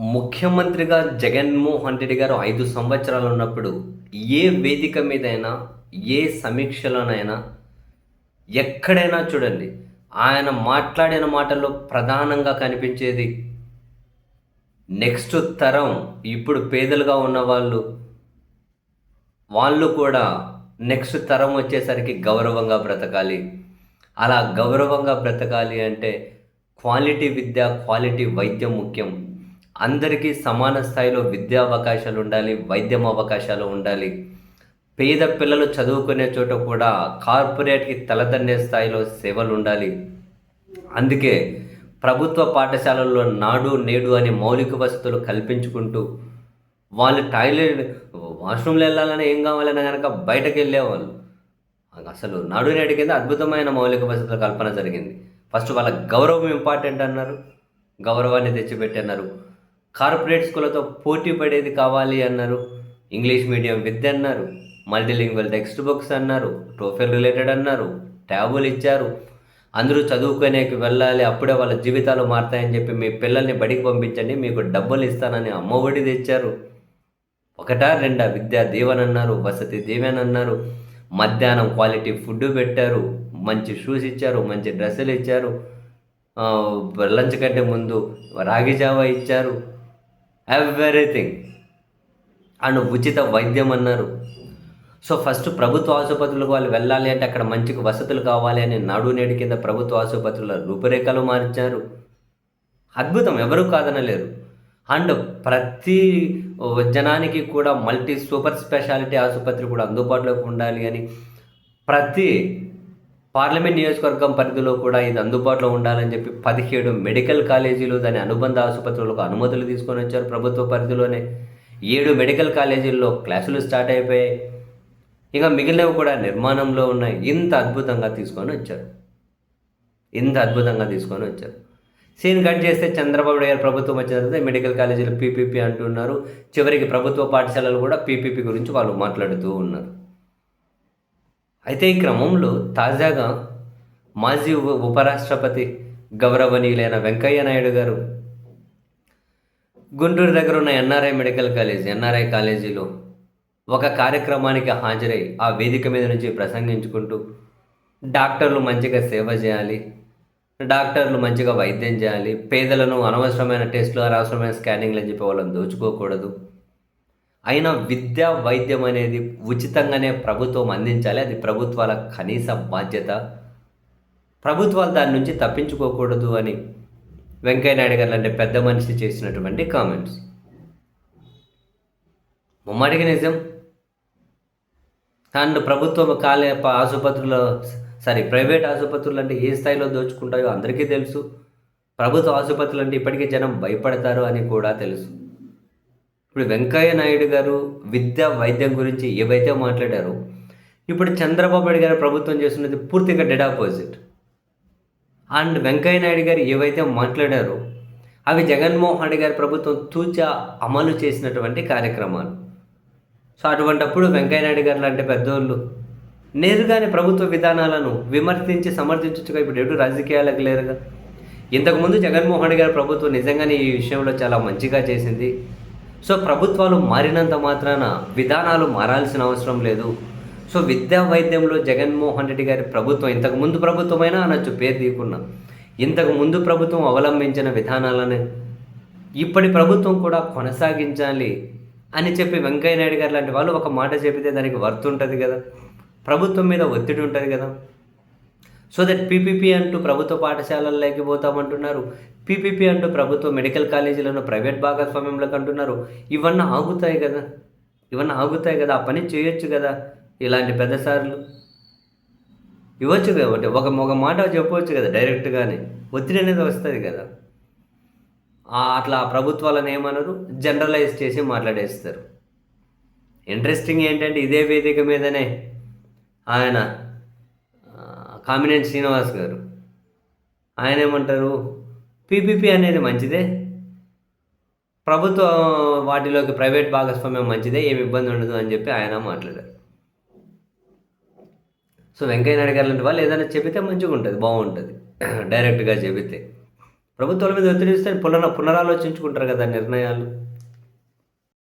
ముఖ్యమంత్రిగా జగన్మోహన్ రెడ్డి గారు ఐదు సంవత్సరాలు ఉన్నప్పుడు ఏ వేదిక మీదైనా ఏ సమీక్షలోనైనా ఎక్కడైనా చూడండి ఆయన మాట్లాడిన మాటల్లో ప్రధానంగా కనిపించేది నెక్స్ట్ తరం ఇప్పుడు పేదలుగా ఉన్న వాళ్ళు. వాళ్ళు కూడా నెక్స్ట్ తరం వచ్చేసరికి గౌరవంగా బ్రతకాలి. అలా గౌరవంగా బ్రతకాలి అంటే క్వాలిటీ విద్య క్వాలిటీ వైద్యం ముఖ్యం. అందరికీ సమాన స్థాయిలో విద్యా అవకాశాలు ఉండాలి వైద్యం అవకాశాలు ఉండాలి. పేద పిల్లలు చదువుకునే చోట కూడా కార్పొరేట్కి తలదన్నే స్థాయిలో సేవలు ఉండాలి. అందుకే ప్రభుత్వ పాఠశాలల్లో నాడు నేడు అనే మౌలిక వసతులు కల్పించుకుంటూ వాళ్ళు టాయిలెట్ వాష్రూమ్లో వెళ్ళాలని ఏం కావాలన్నా కనుక బయటకు వెళ్ళేవాళ్ళు. అసలు నాడు నేడు కింద అద్భుతమైన మౌలిక వసతుల కల్పన జరిగింది. ఫస్ట్ వాళ్ళ గౌరవం ఇంపార్టెంట్ అన్నారు. గౌరవాన్ని తెచ్చిపెట్టి అన్నారు కార్పొరేట్ స్కూళ్ళతో పోటీ పడేది కావాలి అన్నారు. ఇంగ్లీష్ మీడియం విద్య అన్నారు. మల్టీలింగ్వల్ టెక్స్ట్ బుక్స్ అన్నారు. టోఫెల్ రిలేటెడ్ అన్నారు. ట్యాబులు ఇచ్చారు. అందరూ చదువుకునేకి వెళ్ళాలి. అప్పుడే వాళ్ళ జీవితాలు మారుతాయని చెప్పి మీ పిల్లల్ని బడికి పంపించండి. మీకు డబ్బులు ఇస్తానని అమ్మఒడి తెచ్చారు. ఒకటా రెండా విద్యా దీవెన అన్నారు. వసతి దీవెన అన్నారు. మధ్యాహ్నం క్వాలిటీ ఫుడ్ పెట్టారు. మంచి షూస్ ఇచ్చారు. మంచి డ్రెస్సులు ఇచ్చారు. లంచ్ కంటే ముందు రాగి జావా ఇచ్చారు. ఎవ్రీథింగ్ అండ్ ఉచిత వైద్యం అన్నారు. సో ఫస్ట్ ప్రభుత్వ ఆసుపత్రులకు వాళ్ళు వెళ్ళాలి అంటే అక్కడ మంచికి వసతులు కావాలి అని నాడు నేడు కింద ప్రభుత్వ ఆసుపత్రుల రూపురేఖలు మార్చారు. అద్భుతం ఎవరూ కాదనలేరు. అండ్ ప్రతి జనానికి కూడా మల్టీ సూపర్ స్పెషాలిటీ ఆసుపత్రి కూడా అందుబాటులోకి ఉండాలి అని ప్రతి పార్లమెంట్ నియోజకవర్గం పరిధిలో కూడా ఇది అందుబాటులో ఉండాలని చెప్పి పదిహేడు మెడికల్ కాలేజీలు దాని అనుబంధ ఆసుపత్రులకు అనుమతులు తీసుకొని వచ్చారు ప్రభుత్వ పరిధిలోనే. ఏడు మెడికల్ కాలేజీల్లో క్లాసులు స్టార్ట్ అయిపోయాయి. ఇంకా మిగిలినవి కూడా నిర్మాణంలో ఉన్నాయి. ఇంత అద్భుతంగా తీసుకొని వచ్చారు. ఇంత అద్భుతంగా తీసుకొని వచ్చారు. సీన్ కట్ చేస్తే చంద్రబాబు నాయుడు గారు ప్రభుత్వం వచ్చిన తర్వాత మెడికల్ కాలేజీలు పీపీపీ అంటున్నారు చివరికి ప్రభుత్వ పాఠశాలలు కూడా పీపీపీ గురించి వాళ్ళు మాట్లాడుతూ ఉన్నారు. అయితే ఈ క్రమంలో తాజాగా మాజీ ఉప ఉపరాష్ట్రపతి గౌరవనీయులైన వెంకయ్య నాయుడు గారు గుంటూరు దగ్గర ఉన్న ఎన్ఆర్ఐ మెడికల్ కాలేజ్ ఎన్ఆర్ఐ కాలేజీలో ఒక కార్యక్రమానికి హాజరై ఆ వేదిక మీద నుంచి ప్రసంగించుకుంటూ డాక్టర్లు మంచిగా సేవ చేయాలి డాక్టర్లు మంచిగా వైద్యం చేయాలి పేదలను అనవసరమైన టెస్టులు అనవసరమైన స్కానింగ్లు అని చెప్పి వాళ్ళని దోచుకోకూడదు. అయినా విద్య వైద్యం అనేది ఉచితంగానే ప్రభుత్వం అందించాలి. అది ప్రభుత్వాల కనీస బాధ్యత. ప్రభుత్వాలు దాని నుంచి తప్పించుకోకూడదు అని వెంకయ్యనాయుడు గారు లాంటి పెద్ద మనిషి చేసినటువంటి కామెంట్స్ ముమ్మడికి నిజం. అండ్ ప్రభుత్వం కాలే ప- ఆసుపత్రులు సారీ ప్రైవేట్ ఆసుపత్రులు అంటే ఏ స్థాయిలో దోచుకుంటాయో అందరికీ తెలుసు. ప్రభుత్వ ఆసుపత్రులు అంటే ఇప్పటికీ జనం భయపడతారు అని కూడా తెలుసు. ఇప్పుడు వెంకయ్య నాయుడు గారు విద్య వైద్యం గురించి ఏవైతే మాట్లాడారో ఇప్పుడు చంద్రబాబు నాయుడు గారు ప్రభుత్వం చేస్తున్నది పూర్తిగా dead opposite and Venkaiah Naidu గారు ఏవైతే మాట్లాడారో అవి జగన్మోహన్ రెడ్డి గారి ప్రభుత్వం తూచా అమలు చేసినటువంటి కార్యక్రమాలు. సో అటువంటప్పుడు వెంకయ్య నాయుడు గారు లాంటి పెద్దోళ్ళు నేరుగానే ప్రభుత్వ విధానాలను విమర్శించి సమర్థించగా ఇప్పుడు ఎటు రాజకీయాలకు లేరుగా. ఇంతకుముందు జగన్మోహన్ రెడ్డి గారి ప్రభుత్వం నిజంగానే ఈ విషయంలో చాలా మంచిగా చేసింది. సో ప్రభుత్వాలు మారినంత మాత్రాన విధానాలు మారాల్సిన అవసరం లేదు. సో విద్యా వైద్యంలో జగన్మోహన్ రెడ్డి గారి ప్రభుత్వం ఇంతకు ముందు ప్రభుత్వమైనా అనొచ్చు పేరు తీయకున్నా ఇంతకు ముందు ప్రభుత్వం అవలంబించిన విధానాలనే ఇప్పటి ప్రభుత్వం కూడా కొనసాగించాలి అని చెప్పి వెంకయ్య నాయుడు గారు లాంటి వాళ్ళు ఒక మాట చెబితే దానికి వర్త్ ఉంటుంది కదా. ప్రభుత్వం మీద ఒత్తిడి ఉంటుంది కదా. సో దట్ పీపీపీ అంటూ ప్రభుత్వ పాఠశాలల్లోకి పోతామంటున్నారు. పీపీపీ అంటూ ప్రభుత్వ మెడికల్ కాలేజీలను ప్రైవేట్ భాగస్వామ్యంలోకి అంటున్నారు ఇవన్నీ ఆగుతాయి కదా. ఇవన్నీ ఆగుతాయి కదా. ఆ పని చేయొచ్చు కదా. ఇలాంటి పెద్దసార్లు ఇవ్వచ్చు కాబట్టి ఒక ఒక మాట చెప్పవచ్చు కదా డైరెక్ట్గానే. ఒత్తిడి అనేది వస్తుంది కదా. అట్లా ప్రభుత్వాలను ఏమనరు? జనరలైజ్ చేసి మాట్లాడేస్తారు. ఇంట్రెస్టింగ్ ఏంటంటే ఇదే వేదిక మీదనే. ఆయన కామినేని శ్రీనివాస్ గారు. ఆయన ఏమంటారు పీపీపీ అనేది మంచిదే. ప్రభుత్వ వాటిలోకి ప్రైవేట్ భాగస్వామ్యం మంచిదే ఏమి ఇబ్బంది ఉండదు అని చెప్పి ఆయన మాట్లాడారు. సో వెంకయ్య నాయుడు గారు లాంటి వాళ్ళు ఏదైనా చెబితే మంచిగా ఉంటుంది బాగుంటుంది. డైరెక్ట్గా చెబితే. ప్రభుత్వాల మీద ఒత్తిడి ఇస్తే పునర పునరాలోచించుకుంటారు కదా నిర్ణయాలు.